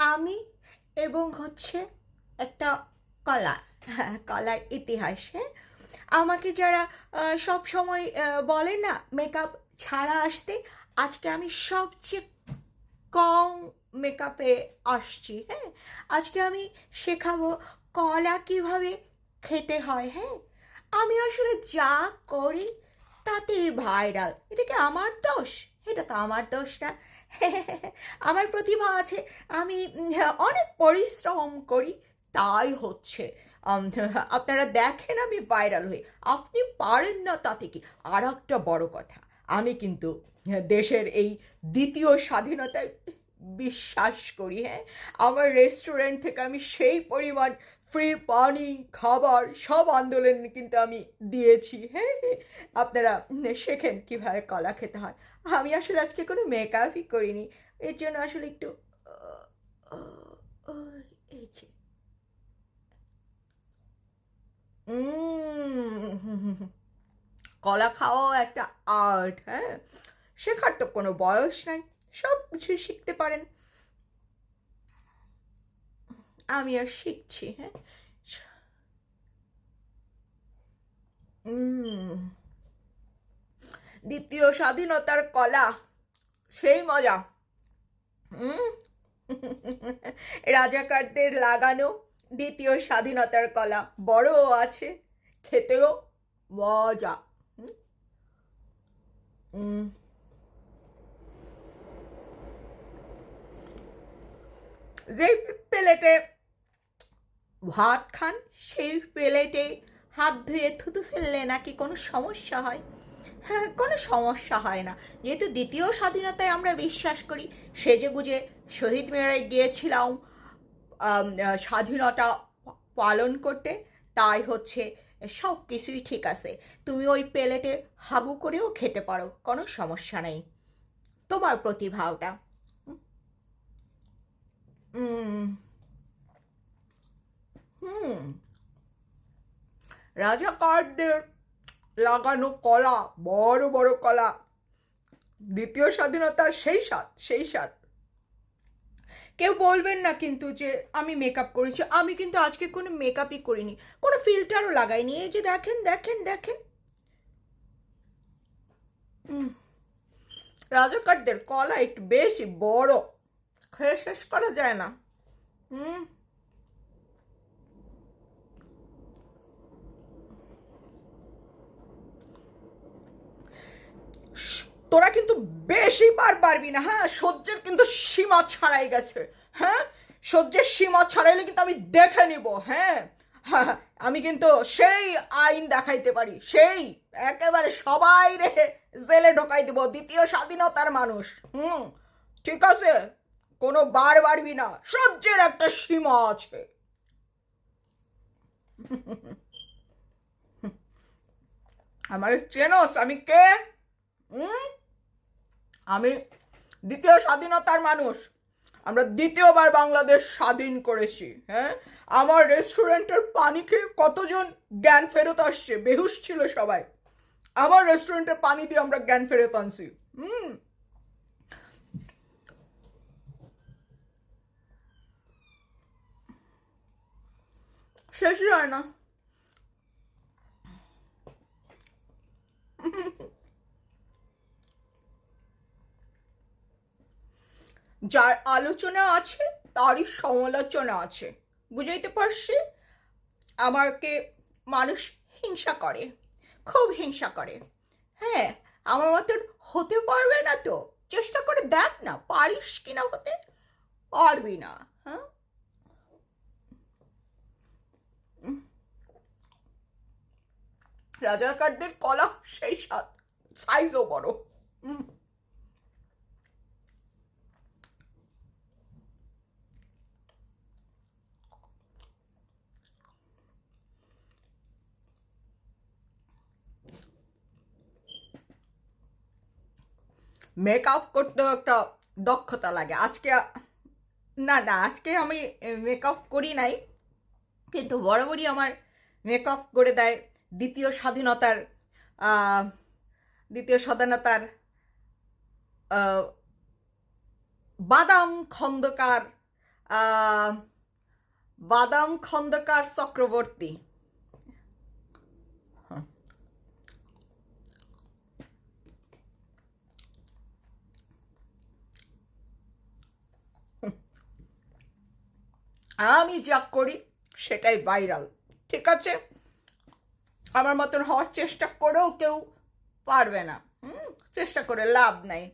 আমি এবং হচ্ছে একটা কলা হ্যাঁ কলার ইতিহাসে। আমাকে যারা সব সময় বলে না মেকআপ ছাড়া আসতে, আজকে আমি সবচেয়ে কম মেকআপে আসছি হ্যাঁ। আজকে আমি শেখাবো কলা কীভাবে খেতে হয় হ্যাঁ। আমি আসলে যা করি তাতেই ভাইরাল এটা কি আমার দোষ? এটা তো আমার দোষ না। আমার প্রতিভা আছে, আমি অনেক পরিশ্রম করি, তাই হচ্ছে। আপনারা দেখেন আমি ভাইরাল হই। আপনি পারেন না তাতে কি? আর একটা বড় কথা, আমি কিন্তু দেশের এই দ্বিতীয় স্বাধীনতায় বিশ্বাস করি হ্যাঁ? আমার রেস্টুরেন্ট থেকে আমি সেই পরিমাণ ফ্রি পানি, খাবার, সব আন্দোলন কিন্তু আমি দিয়েছি। হ্যাঁ আপনারা শেখেন কীভাবে কলা খেতে হয়। আমি আসলে আজকে কোনো মেকআপই করিনি। এর জন্য আসলে একটু কলা খাওয়াও একটা আর্ট হ্যাঁ। শেখার তো কোনো বয়স নাই। সব কিছুই শিখতে পারেন। আমি আর শিখছি হ্যাঁ দ্বিতীয় স্বাধীনতার কলা, সেই মজা রাজাকারদের লাগানো দ্বিতীয় স্বাধীনতার কলা, বড়ও আছে, খেতেও মজা। যেই প্লেটে ভাত খান, সেই প্লেটে হাত ধুয়ে থুতু ফেললে নাকি কোনো সমস্যা হয়? হ্যাঁ কোনো সমস্যা হয় না। যেহেতু দ্বিতীয় স্বাধীনতায় আমরা বিশ্বাস করি সেজে গুজে শহীদ মেয়েরাই গিয়েছিলাম স্বাধীনতা পালন করতে। তাই হচ্ছে সব কিছুই ঠিক আছে। তুমি ওই প্লেটে হাবু করেও খেতে পারো, কোনো সমস্যা নেই। তোমার প্রতিভা ওটা হুম হুম রাজাকারদের লাগানো কলা, বড় বড় কলা। দ্বিতীয় স্বাধীনতার সেই স্বাদ সেই স্বাদ। কেউ বলবেন না কিন্তু যে আমি মেকআপ করেছি, আমি কিন্তু আজকে কোনো মেকআপই করিনি। কোনো ফিল্টারও লাগাইনি। এই যে দেখেন দেখেন দেখেন। রাজাকারদের কলা একটু বেশি, বড়। খেয়ে শেষ করা যায় না। হুম তোরা কিন্তু বেশি বার পারবি না হ্যাঁ? সহ্যের কিন্তু সীমা ছাড়াই গেছে হ্যাঁ? সহ্যের সীমা ছাড়াইলে কিন্তু আমি দেখে নিব হ্যাঁ? হ্যাঁ, আমি কিন্তু সেই আইন দেখাইতে পারি সেই একেবারে সবাই রে জেলে ঢোকাই দিব দ্বিতীয় স্বাধীনতার মানুষ হুম? ঠিক আছে? কোনো বার বাড়বি না সহ্যের একটা সীমা আছে। আমার চেনস আমি কে? হুম? আমি দ্বিতীয় স্বাধীনতার মানুষ। আমরা দ্বিতীয়বার বাংলাদেশ স্বাধীন করেছি হ্যাঁ? আমার রেস্টুরেন্টের পানি খেয়ে কতজন জ্ঞান ফেরত আসছে? বেহুশ ছিল সবাই। আমার রেস্টুরেন্টের পানি দিয়ে আমরা জ্ঞান ফেরত আনছি, হুম? শেষই হয় না। যার আলোচনা আছে, তারই সমালোচনা আছে। বুঝাইতে পারছি? আমাকে মানুষ হিংসা করে, খুব হিংসা করে। হ্যাঁ আমার মতন হতে পারবে না তো? চেষ্টা করে দেখ না, পারিস কিনা হতে? পারবি না হ্যাঁ? রাজাকারদের কলা সেই সাইজও বড়। মেকআপ করতেও একটা দক্ষতা লাগে। আজকে, না না, আজকে আমি মেকআপ করি নাই, কিন্তু বরাবরই আমার মেকআপ করে দেয় দ্বিতীয় স্বাধীনতার দ্বিতীয় স্বাধীনতার বাদাম খন্দকার বাদাম খন্দকার চক্রবর্তী। আমি যা করি সেটাই ভাইরাল ঠিক আছে? আমার মতন হওয়ার চেষ্টা করেও কেউ পারবে না চেষ্টা করে লাভ নাই।